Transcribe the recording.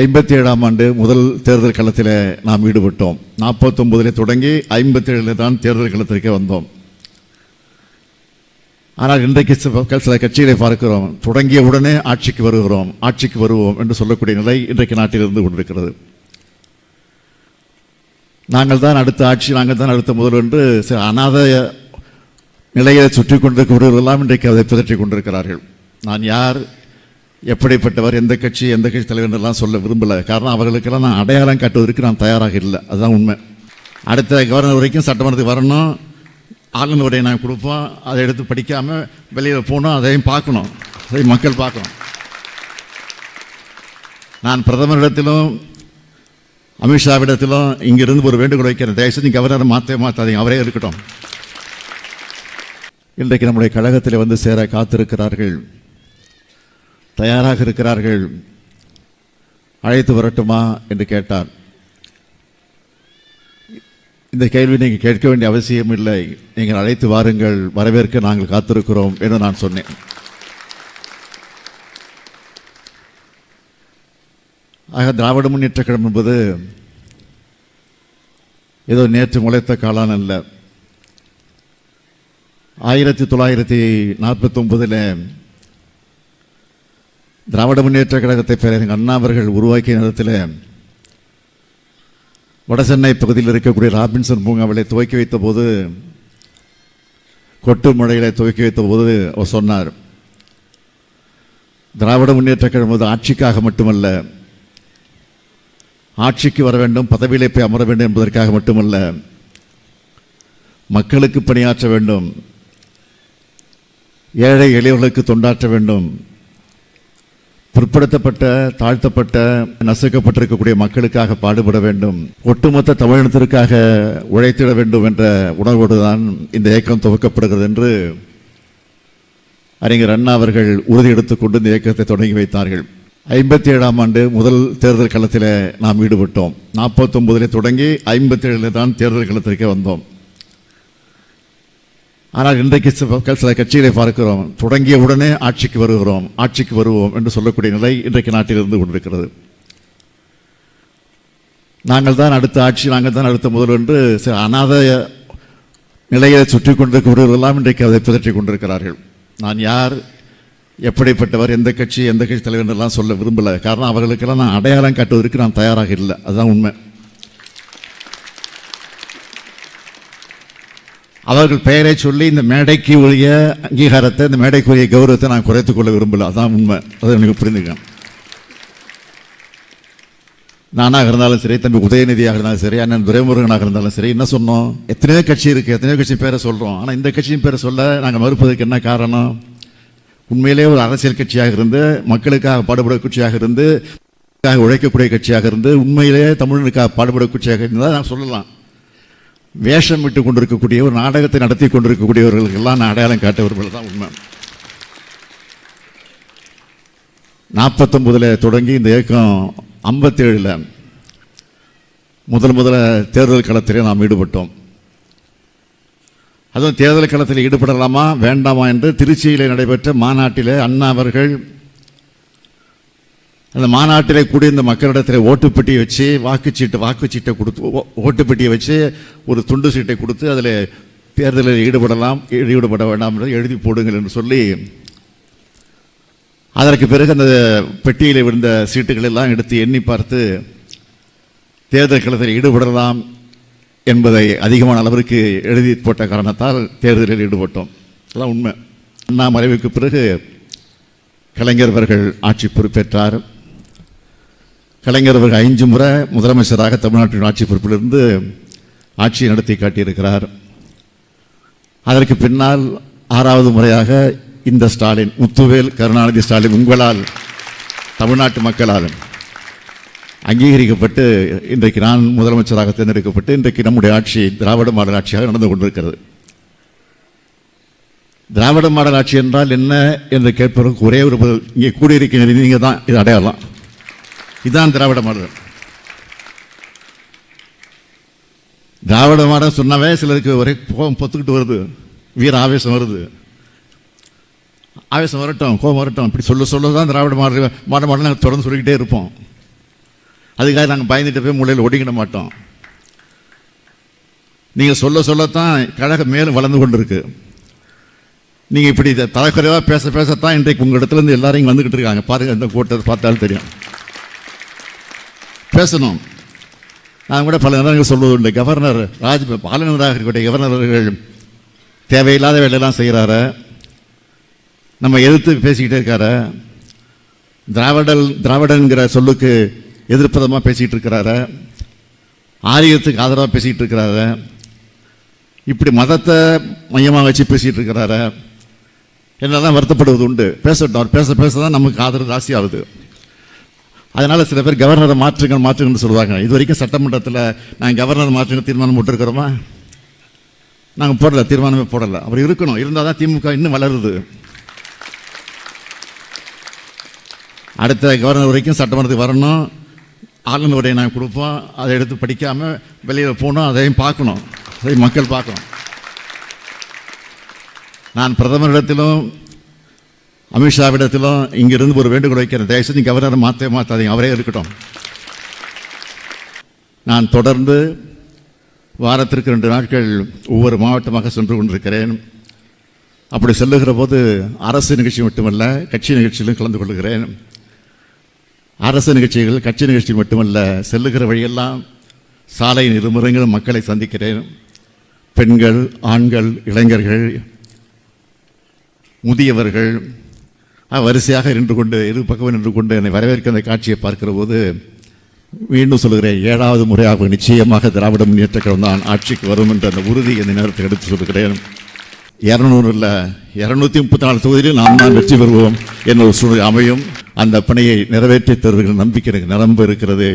ஐம்பத்தி ஏழாம் ஆண்டு முதல் தேர்தல் களத்தில் நாம் ஈடுபட்டோம். நாற்பத்தொன்பதில் தொடங்கி ஐம்பத்தி ஏழில் தான் தேர்தல் களத்திற்கே வந்தோம். ஆனால் இன்றைக்கு சில சில கட்சிகளை பார்க்கிறோம். தொடங்கிய உடனே ஆட்சிக்கு வருகிறோம். ஆட்சிக்கு வருவோம் என்று சொல்லக்கூடிய நிலை இன்றைக்கு நாட்டில் இருந்து கொண்டிருக்கிறது. நாங்கள் தான் அடுத்த ஆட்சி நாங்கள் தான் அடுத்த முதல் என்று சில அநாத நிலையை சுற்றி கொண்டிருக்கிறவர்களெல்லாம் இன்றைக்கு அதை பிதற்றிக் கொண்டிருக்கிறார்கள். நான் யார் எப்படிப்பட்டவர் எந்த கட்சி எந்த கட்சி தலைவர்லாம் சொல்ல விரும்பல. காரணம் அவர்களுக்கெல்லாம் நான் அடையாளம் காட்டுவதற்கு நான் தயாராக இல்லை. அதுதான் உண்மை. அடுத்த கவர்னர் வரைக்கும் சட்டமன்றத்துக்கு வரணும். ஆளுநருடைய நான் கொடுப்போம். அதை எடுத்து படிக்காமல் வெளியில் போகணும். அதையும் பார்க்கணும். அதையும் மக்கள் பார்க்கணும். நான் பிரதமரிடத்திலும் அமித்ஷாவிடத்திலும் இங்கிருந்து ஒரு வேண்டுகோள் வைக்கிறேன். தயவுசெய்து கவர்னரை மாற்றவே மாற்றாதீங்க அவரே இருக்கட்டும். இன்றைக்கு நம்முடைய கழகத்தில் வந்து சேர காத்திருக்கிறார்கள். தயாராக இருக்கிறார்கள். அழைத்து வரட்டுமா? என்று கேட்டார். இந்த கேள்வி நீங்கள் கேட்க வேண்டிய அவசியம் இல்லை. நீங்கள் அழைத்து வாருங்கள். வரவேற்க நாங்கள் காத்திருக்கிறோம் என்று நான் சொன்னேன். ஆக திராவிட முன்னேற்ற கழகம் என்பது ஏதோ நேற்று முளைத்த காளான் அல்ல. ஆயிரத்தி தொள்ளாயிரத்தி நாற்பத்தி ஒன்பதில் திராவிட முன்னேற்ற கழகத்தை பேரறிஞர் அண்ணா அவர்கள் உருவாக்கிய நேரத்தில் வடசென்னை பகுதியில் இருக்கக்கூடிய ராபின்சன் பூங்காவிலை துவக்கி வைத்த போது கொட்டு மழைகளை துவக்கி வைத்த போது அவர் சொன்னார் திராவிட முன்னேற்ற கழகம் ஆட்சிக்காக மட்டுமல்ல ஆட்சிக்கு வர வேண்டும் பதவியிலே போய் அமர வேண்டும் என்பதற்காக மட்டுமல்ல மக்களுக்கு பணியாற்ற வேண்டும் ஏழை எளியவர்களுக்கு தொண்டாற்ற வேண்டும் பிற்படுத்தப்பட்ட தாழ்த்தப்பட்ட நசுக்கப்பட்டிருக்கக்கூடிய மக்களுக்காக பாடுபட வேண்டும். ஒட்டுமொத்த தமிழினத்திற்காக உழைத்திட வேண்டும் என்ற உணர்வோடு தான் இந்த இயக்கம் துவக்கப்படுகிறது என்று அறிஞர் அண்ணா அவர்கள் உறுதி எடுத்துக்கொண்டு இந்த இயக்கத்தை தொடங்கி வைத்தார்கள். ஐம்பத்தி ஏழாம் ஆண்டு முதல் தேர்தல் களத்தில் நாம் ஈடுபட்டோம். நாற்பத்தொம்பதில் தொடங்கி ஐம்பத்தி ஏழில் தான் தேர்தல் களத்திற்கே வந்தோம். ஆனால் இன்றைக்கு சில சில கட்சிகளை பார்க்கிறோம். தொடங்கிய உடனே ஆட்சிக்கு வருகிறோம் ஆட்சிக்கு வருவோம் என்று சொல்லக்கூடிய நிலை இன்றைக்கு நாட்டில் இருந்து கொண்டிருக்கிறது. நாங்கள் தான் அடுத்த ஆட்சி நாங்கள் தான் அடுத்த முதல் என்று சில அநாத நிலையை சுற்றி கொண்டிருக்கிறவர்களெல்லாம் இன்றைக்கு அதை பிதற்றி கொண்டிருக்கிறார்கள். நான் யார் எப்படிப்பட்டவர் எந்த கட்சி எந்த கட்சி தலைவர் எல்லாம் சொல்ல விரும்பலை. காரணம் அவர்களுக்கெல்லாம் நான் அடையாளம் காட்டுவதற்கு நான் தயாராக இல்லை. அதுதான் உண்மை. அவர்கள் பெயரை சொல்லி இந்த மேடைக்கு உரிய அங்கீகாரத்தை இந்த மேடைக்குரிய கௌரவத்தை நான் குறைத்துக் கொள்ள விரும்பல. அதான் உண்மை. அதை எனக்கு புரிந்துக்கணும் நானாக இருந்தாலும் சரி தம்பி உதயநிதியாக இருந்தாலும் சரி அண்ணன் துரைமுருகனாக இருந்தாலும் சரி என்ன சொன்னோம்? எத்தனையோ கட்சி இருக்குது எத்தனையோ கட்சி பேரை சொல்கிறோம் ஆனால் இந்த கட்சியின் பேரை சொல்ல நாங்கள் மறுப்பதற்கு என்ன காரணம்? உண்மையிலே ஒரு அரசியல் கட்சியாக இருந்து மக்களுக்காக பாடுபட கட்சியாக இருந்து உழைக்கக்கூடிய கட்சியாக இருந்து உண்மையிலேயே தமிழனுக்காக பாடுபட கட்சியாக இருந்தால் நான் சொல்லலாம். வேஷம் விட்டு கொண்டிருக்கக்கூடிய ஒரு நாடகத்தை நடத்தி கொண்டிருக்கக்கூடியவர்களுக்கெல்லாம் நான் அடையாளம் காட்டவர்கள் தான் உண்மை. நாற்பத்தொம்பதில் தொடங்கி இந்த இயக்கம் ஐம்பத்தேழில் முதல் முதல்ல தேர்தல் களத்திலே நாம் ஈடுபட்டோம். அதுவும் தேர்தல் களத்தில் ஈடுபடலாமா வேண்டாமா என்று திருச்சியில் நடைபெற்ற மாநாட்டிலே அண்ணா அவர்கள் அந்த மாநாட்டிலே கூடி இந்த மக்களிடத்தில் ஓட்டுப்பெட்டியை வச்சு வாக்குச்சீட்டு வாக்குச்சீட்டை கொடுத்து ஓ- ஓட்டுப்பெட்டியை வச்சு ஒரு துண்டு சீட்டை கொடுத்து அதில் தேர்தலில் ஈடுபடலாம் ஈடுபட வேண்டாம் என்று எழுதி போடுங்கள் என்று சொல்லி அதற்கு பிறகு அந்த பெட்டியில் விழுந்த சீட்டுகள் எல்லாம் எடுத்து எண்ணி பார்த்து தேர்தல் களத்தில் ஈடுபடலாம் என்பதை அதிகமான அளவிற்கு எழுதி போட்ட காரணத்தால் தேர்தலில் ஈடுபட்டோம். அதெல்லாம் உண்மை. அண்ணா மறைவுக்கு பிறகு கலைஞர் அவர்கள் ஆட்சி பொறுப்பேற்றார். கலைஞர் அவர்கள் ஐந்து முறை முதலமைச்சராக தமிழ்நாட்டின் ஆட்சி பொறுப்பிலிருந்து ஆட்சியை நடத்தி காட்டியிருக்கிறார். அதற்கு பின்னால் ஆறாவது முறையாக இந்த ஸ்டாலின் முத்துவேல் கருணாநிதி ஸ்டாலின் உங்களால் தமிழ்நாட்டு மக்களால் அங்கீகரிக்கப்பட்டு இன்றைக்கு நான் முதலமைச்சராக தேர்ந்தெடுக்கப்பட்டு இன்றைக்கு நம்முடைய ஆட்சி திராவிட மாடல் ஆட்சியாக நடந்து கொண்டிருக்கிறது. திராவிட மாடல் ஆட்சி என்றால் என்ன என்று கேட்பதற்கு ஒரே ஒரு பதில் இங்கே கூடியிருக்கிற நீங்கள் தான் இது அடையாளம். இதுதான் திராவிட மாடல். திராவிட மாடல் சொன்னாவே சிலருக்கு ஒரே கோபம் பொத்துக்கிட்டு வருது. வீர ஆவேசம் வருது. ஆவேசம் வரட்டும் கோபம் வரட்டும் இப்படி சொல்ல சொல்ல தான் திராவிட மாடல் மாட மாடல் நாங்கள் தொடர்ந்து சொல்லிக்கிட்டே இருப்போம். அதுக்காக நாங்கள் பயந்துட்டு போய் மூலையில் ஒடுங்கிட மாட்டோம். நீங்கள் சொல்ல சொல்லத்தான் கழகம் மேலும் வளர்ந்து கொண்டிருக்கு. நீங்கள் இப்படி தலைக்குறைவாக பேச பேசத்தான் இன்றைக்கு உங்கள் இடத்துலேருந்து எல்லாரையும் வந்துக்கிட்டு இருக்காங்க. பாருங்கள் இந்த கூட்டத்தை பார்த்தாலும் தெரியும். பேசணும். நான் கூட பல நேரங்கள் சொல்வது உண்டு கவர்னர் ராஜ் ஆளுநராக இருக்கக்கூடிய கவர்னர்கள் தேவையில்லாத வேலையெல்லாம் செய்கிறாரு நம்ம எதிர்த்து பேசிக்கிட்டே இருக்காரு? திராவிடல் திராவிடங்கிற சொல்லுக்கு எதிர்ப்பதமாக பேசிகிட்டு இருக்கிறாரு? ஆரியத்துக்கு ஆதரவாக பேசிக்கிட்டு இருக்கிறாரு? இப்படி மதத்தை மையமாக வச்சு பேசிகிட்டு இருக்கிறாரு? என்னெல்லாம் வருத்தப்படுவது உண்டு பேசட்டும். அவர் பேச பேச தான் நமக்கு ஆதரவு ஜாஸ்தியாகுது. அதனால் சில பேர் கவர்னரை மாற்றுங்கள் மாற்றுங்கன்னு சொல்லுவாங்க. இது வரைக்கும் சட்டமன்றத்தில் நாங்கள் கவர்னர் மாற்றுங்க தீர்மானம் போட்டிருக்கிறோமா? நாங்கள் போடலை தீர்மானமே போடலை. அப்படி இருக்கணும். இருந்தால் தான் திமுக இன்னும் வளருது. அடுத்த கவர்னர் வரைக்கும் சட்டமன்றத்துக்கு வரணும். ஆளுநர் உரையை நாங்கள் கொடுப்போம். அதை எடுத்து படிக்காமல் வெளியில் போகணும். அதையும் பார்க்கணும். அதையும் மக்கள் பார்க்கணும். நான் பிரதமரிடத்திலும் அமித்ஷாவிடத்திலும் இங்கிருந்து ஒரு வேண்டுகோள் வைக்கிறேன். தயவுசெய்து கவர்னரை மாற்றவே மாற்றாதீங்க அவரே இருக்கட்டும். நான் தொடர்ந்து வாரத்திற்கு ரெண்டு நாட்கள் ஒவ்வொரு மாவட்டமாக சென்று கொண்டிருக்கிறேன். அப்படி செல்லுகிற போது அரசு நிகழ்ச்சி மட்டுமல்ல கட்சி நிகழ்ச்சியிலும் கலந்து கொள்கிறேன். அரசு நிகழ்ச்சிகள் கட்சி நிகழ்ச்சி மட்டுமல்ல செல்லுகிற வழியெல்லாம் சாலை இருமுறைகளும் மக்களை சந்திக்கிறேன். பெண்கள் ஆண்கள் இளைஞர்கள் முதியவர்கள் வரிசையாக நின்று கொண்டு இரு பக்கம் நின்று கொண்டு என்னை வரவேற்க அந்த காட்சியை பார்க்கிற போது மீண்டும் சொல்கிறேன் ஏழாவது முறையாக நிச்சயமாக திராவிட முன்னேற்ற கழகம் தான் ஆட்சிக்கு வரும் என்ற அந்த உறுதி இந்த நேரத்தில் எடுத்து சொல்கிறேன் இரநூறு இல்லை இரநூத்தி முப்பத்தி நாலு தொகுதியில் நாம் தான் வெற்றி பெறுவோம் என்ற ஒரு சூழ்நிலை அமையும். அந்த பணியை நிறைவேற்றி தருகிற நம்பிக்கை எனக்கு நிரம்ப இருக்கிறது.